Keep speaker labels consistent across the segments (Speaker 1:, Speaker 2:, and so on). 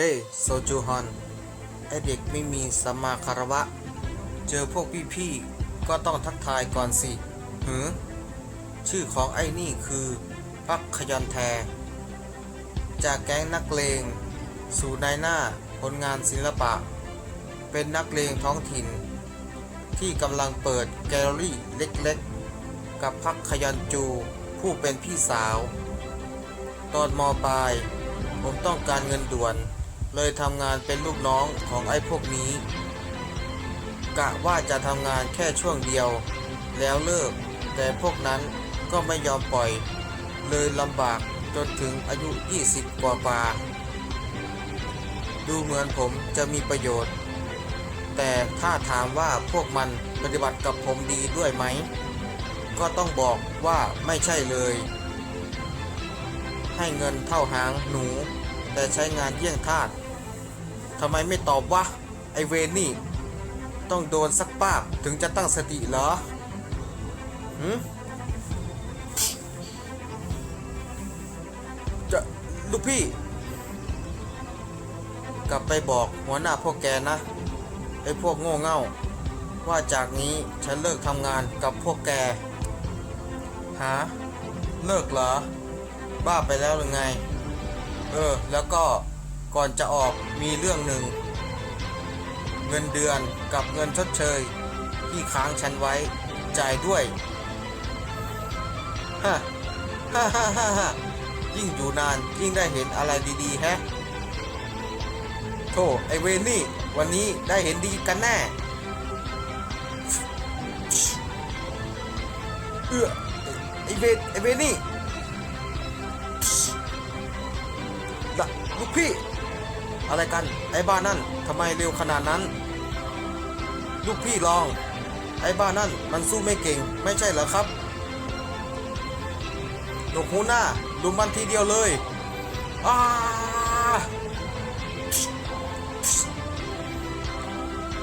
Speaker 1: เฮ้โซจูฮอนไอเด็กไม่มีสัมมาคารวะ เจอพวกพี่ๆก็ต้องทักทายก่อนสิหือชื่อของไอ้นี่คือพักขยันแท จากแก๊งนักเลง สู่นายหน้าผลงานศิลปะ เป็นนักเลงท้องถิ่น ที่กำลังเปิดแกลเลอรี่เล็กๆ กับพักขยันจูผู้เป็นพี่สาว ตอนมปลาย ผมต้องการเงินด่วน เลยทำงานเป็นลูกน้องของไอ้พวกนี้ กะว่าจะทำงานแค่ช่วงเดียว แล้วเลิก แต่พวกนั้นก็ไม่ยอมปล่อย เลยลำบากจนถึงอายุ 20 กว่ากว่าดูเหมือนผมจะมีประโยชน์ แต่ถ้าถามว่าพวกมันปฏิบัติกับผมดีด้วยไหม ก็ต้องบอกว่าไม่ใช่เลย ให้เงินเท่าหางหนู แต่ใช้งานเยี่ยงทาสทำไมไม่ตอบวะไอเวนนี่ ต้องโดนสักป้าบถึงจะตั้งสติเหรอหืมจะลูกพี่ กลับไปบอกหัวหน้าพวกแกนะ ไอพวกโง่เง่า ว่าจากนี้ฉันเลิกทำงานกับพวกแกหาเลิกเหรอ บ้าไปแล้วหรือไง เออ แล้วก็ก่อนจะออกมีเรื่องหนึ่ง เงินเดือนกับเงินชดเชย ที่ค้างฉันไว้จ่ายด้วยฮ่าฮ่าฮ่าฮ่าฮ่ายิ่งอยู่นานยิ่งได้เห็นอะไรดีๆแฮะโธ่ไอเวนนี่ วันนี้ได้เห็นดีกันแน่เออไอเวนไอเวนนี่ ละลูกพี่ อะไรกัน ไอ้บ้านนั่นทำไมเร็วขนาดนั้น ลูกพี่ลอง ไอ้บ้านนั่นมันสู้ไม่เก่ง ไม่ใช่เหรอครับหนวกหูหน้าลุมมันทีเดียวเลยอ้า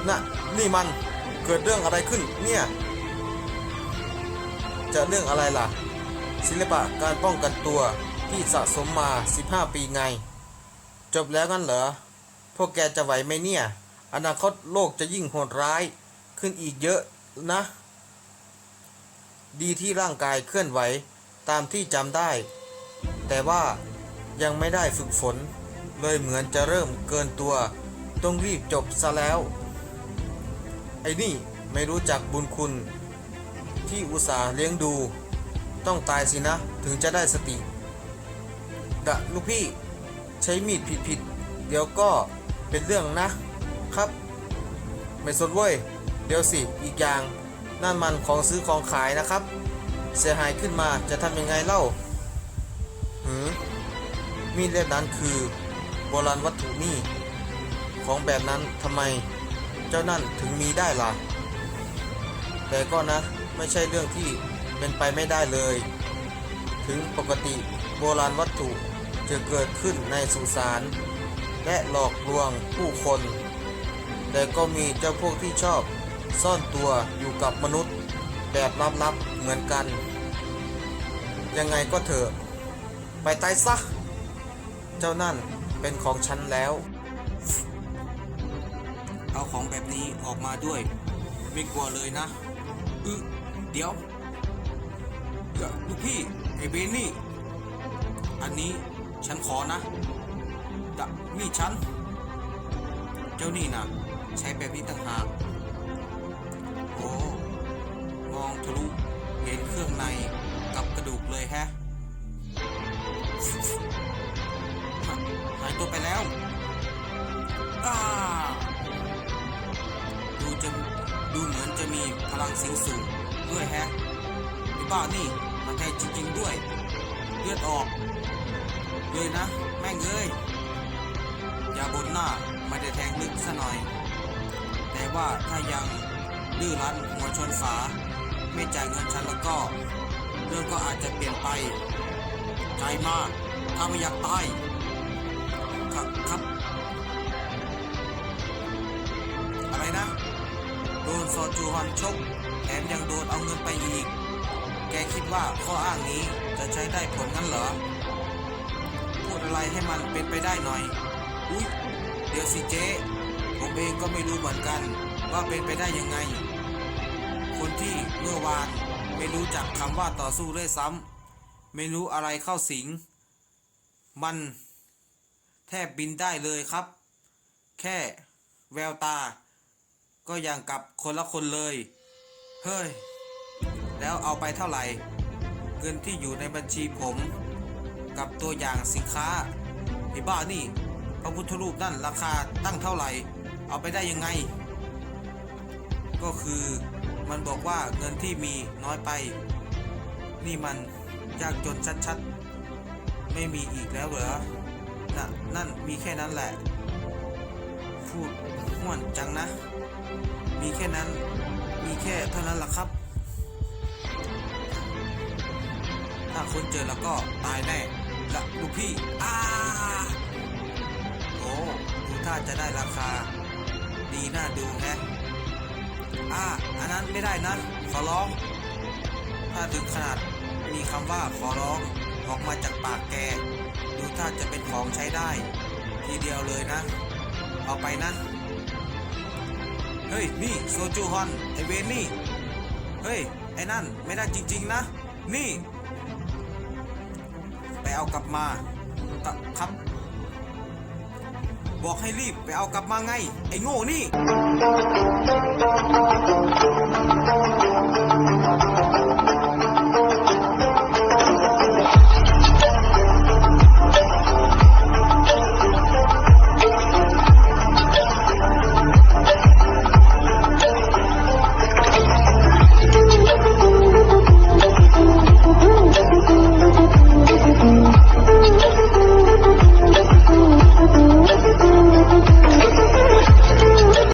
Speaker 1: น่ะนี่มันเกิดเรื่องอะไรขึ้นเนี่ย จะเรื่องอะไรล่ะ ศิลปะการป้องกันตัว ที่สะสมมา 15 ปีไง จบแล้วกันเหรอ พวกแกจะไหวไหมเนี่ย อนาคตโลกจะยิ่งโหดร้ายขึ้นอีกเยอะนะ ดีที่ร่างกายเคลื่อนไหวตามที่จำได้ แต่ว่ายังไม่ได้ฝึกฝน เลยเหมือนจะเริ่มเกินตัว ต้องรีบจบซะแล้ว ไอ้นี่ไม่รู้จักบุญคุณ ที่อุตส่าห์เลี้ยงดู ต้องตายสินะ ถึงจะได้สติ ดะลูกพี่ ใช้มีดผิดๆเดี๋ยวก็เป็นเรื่องนะครับ ไม่สนเว้ย เดี๋ยวสิ อีกอย่างนั่นมันของซื้อของขายนะครับ เสียหายขึ้นมาจะทำยังไงเล่าหืมมีดเล่มนั้นคือโบราณวัตถุนี่ของแบบนั้นทำไมเจ้านั่นถึงมีได้ล่ะ แต่ก็นะไม่ใช่เรื่องที่เป็นไปไม่ได้เลย ถึงปกติโบราณวัตถุ จะเกิดขึ้นในสุสานและหลอกลวงผู้คน แต่ก็มีเจ้าพวกที่ชอบซ่อนตัวอยู่กับมนุษย์แบบลับๆเหมือนกัน ยังไงก็เถอะ ไปตายซะ เจ้านั่นเป็นของฉันแล้ว เอาของแบบนี้ออกมาด้วย ไม่กลัวเลยนะอึเดี๋ยวเดี๋ยวลูกพี่ไอ้เบนนี่ อันนี้ ฉันขอนะดะมีดฉัน เจ้านี่นะใช้แบบนี้ต่างหากโอ้มองทะลุเห็นเครื่องในกับกระดูกเลยแฮะหายตัวไปแล้วอ้าดูจะดูเหมือนจะมีพลังสิงสูงด้วยแฮะไอ้บ้านี่มันแทงจริงๆด้วย เลือดออก เลยนะ แม่งเอ้ยอย่าบนหน้าไม่ได้แทงลึกซะหน่อย แต่ว่าถ้ายังดื้อรั้นหัวชนฝา ไม่จ่ายเงินฉันแล้วก็ เรื่องก็อาจจะเปลี่ยนไป ใจมาก ถ้าไม่อยากตายครับครับ อะไรนะ โดนซอจูฮอนชกแถมยังโดนเอาเงินไปอีก แกคิดว่าข้ออ้างนี้จะใช้ได้ผลงั้นเหรอ อะไรให้มันเป็นไปได้หน่อย อุ๊ยดี๋ยวสิเจ๊ผมเองก็ไม่รู้เหมือนกันว่าเป็นไปได้ยังไง คนที่เมื่อวานไม่รู้จักคำว่าต่อสู้ด้วยซ้ำไม่รู้อะไรเข้าสิง มันแทบบินได้เลยครับ แค่แววตา ก็อย่างกับคนละคนเลย เฮ้ย แล้วเอาไปเท่าไหร่ เงินที่อยู่ในบัญชีผม กับตัวอย่างสินค้าไอ้บ้านี่ พระพุทธรูปนั่นราคาตั้งเท่าไหร่ เอาไปได้ยังไง ก็คือมันบอกว่าเงินที่มีน้อยไป นี่มันยากจนชัดๆ ไม่มีอีกแล้วเหรอนะนั่นมีแค่นั้นแหละ พูดห้วนจังนะ มีแค่นั้น มีแค่เท่านั้นแหละครับ ถ้าคนเจอแล้วก็ตายแน่ ลูกพี่อ้าโอ้ดูท่าจะได้ราคา ดีน่าดูแฮะอ่าอันนั้นไม่ได้นะขอร้อง ถ้าถึงขนาดมีคำว่าขอร้องออกมาจากปากแก ดูท่าจะเป็นของใช้ได้ ทีเดียวเลยนะ เอาไปนะ เฮ้ย นี่โซจูฮอนไอเวนนี่ เฮ้ย ไอ้นั่นไม่ได้จริง ๆ นะ นี่ ไปเอากลับมาตะครับ บอกให้รีบไปเอากลับมาไง ไอ้โง่นี่